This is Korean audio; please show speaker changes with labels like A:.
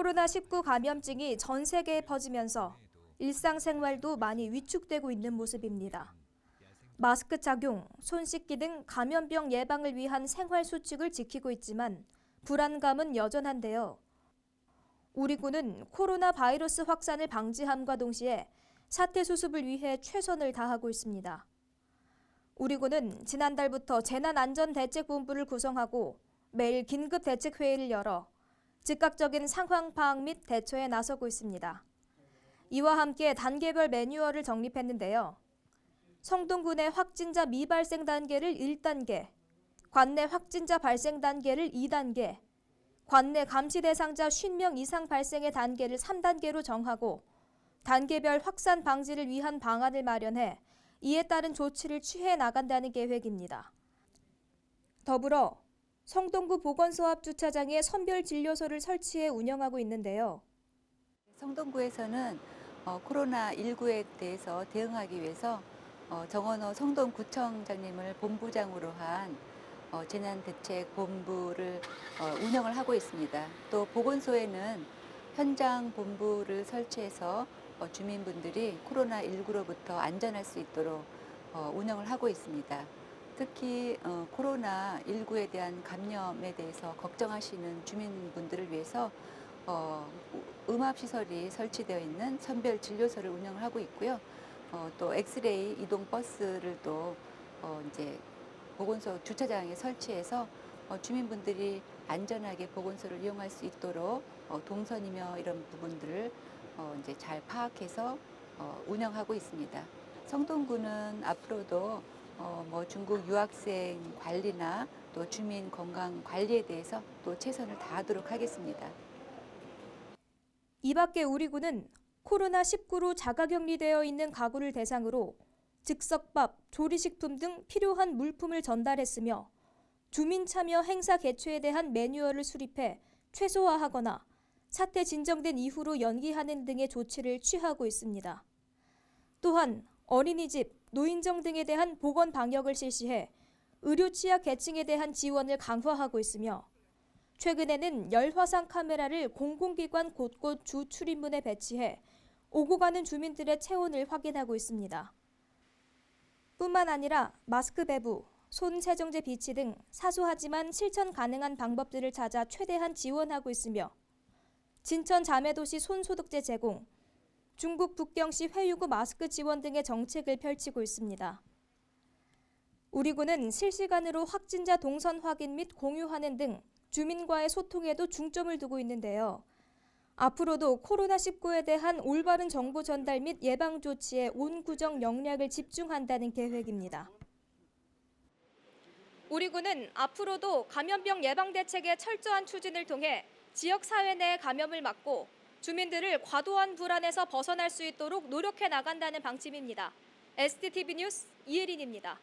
A: 코로나19 감염증이 전 세계에 퍼지면서 일상생활도 많이 위축되고 있는 모습입니다. 마스크 착용, 손 씻기 등 감염병 예방을 위한 생활 수칙을 지키고 있지만 불안감은 여전한데요. 우리 군은 코로나 바이러스 확산을 방지함과 동시에 사태 수습을 위해 최선을 다하고 있습니다. 우리 군은 지난달부터 재난안전대책본부를 구성하고 매일 긴급 대책 회의를 열어 즉각적인 상황 파악 및 대처에 나서고 있습니다. 이와 함께 단계별 매뉴얼을 정립했는데요. 성동군의 확진자 미발생 단계를 1단계, 관내 확진자 발생 단계를 2단계, 관내 감시 대상자 50명 이상 발생의 단계를 3단계로 정하고 단계별 확산 방지를 위한 방안을 마련해 이에 따른 조치를 취해 나간다는 계획입니다. 더불어 성동구 보건소 앞 주차장에 선별 진료소를 설치해 운영하고 있는데요.
B: 성동구에서는 어, 코로나19에 대해서 대응하기 위해서 어, 정원호 성동구청장님을 본부장으로 한 어, 재난대책본부를 어, 운영을 하고 있습니다. 또 보건소에는 현장 본부를 설치해서 어, 주민분들이 코로나19로부터 안전할 수 있도록 어, 운영을 하고 있습니다. 특히 어, 코로나19에 대한 감염에 대해서 걱정하시는 주민분들을 위해서 어, 음압 시설이 설치되어 있는 선별 진료소를 운영을 하고 있고요. 어, 또 엑스레이 이동 버스를 또 어, 이제 보건소 주차장에 설치해서 어, 주민분들이 안전하게 보건소를 이용할 수 있도록 어, 동선이며 이런 부분들을 어, 이제 잘 파악해서 어, 운영하고 있습니다. 성동구는 앞으로도 어, 뭐 중국 유학생 관리나 또 주민 건강 관리에 대해서 또 최선을 다하도록 하겠습니다.
A: 이 밖에 우리 군은 코로나19로 자가격리되어 있는 가구를 대상으로 즉석밥, 조리식품 등 필요한 물품을 전달했으며 주민 참여 행사 개최에 대한 매뉴얼을 수립해 최소화하거나 사태 진정된 이후로 연기하는 등의 조치를 취하고 있습니다. 또한 어린이집, 노인정 등에 대한 보건 방역을 실시해 의료 취약 계층에 대한 지원을 강화하고 있으며 최근에는 열화상 카메라를 공공기관 곳곳 주 출입문에 배치해 오고 가는 주민들의 체온을 확인하고 있습니다. 뿐만 아니라 마스크 배부, 손 세정제 비치 등 사소하지만 실천 가능한 방법들을 찾아 최대한 지원하고 있으며 진천 자매도시 손소독제 제공, 중국 북경시 회유구 마스크 지원 등의 정책을 펼치고 있습니다. 우리 군은 실시간으로 확진자 동선 확인 및 공유하는 등 주민과의 소통에도 중점을 두고 있는데요. 앞으로도 코로나19에 대한 올바른 정보 전달 및 예방 조치에 온 구정 역량을 집중한다는 계획입니다. 우리 군은 앞으로도 감염병 예방 대책의 철저한 추진을 통해 지역 사회 내 감염을 막고 주민들을 과도한 불안에서 벗어날 수 있도록 노력해 나간다는 방침입니다. STTV 뉴스 이혜린입니다.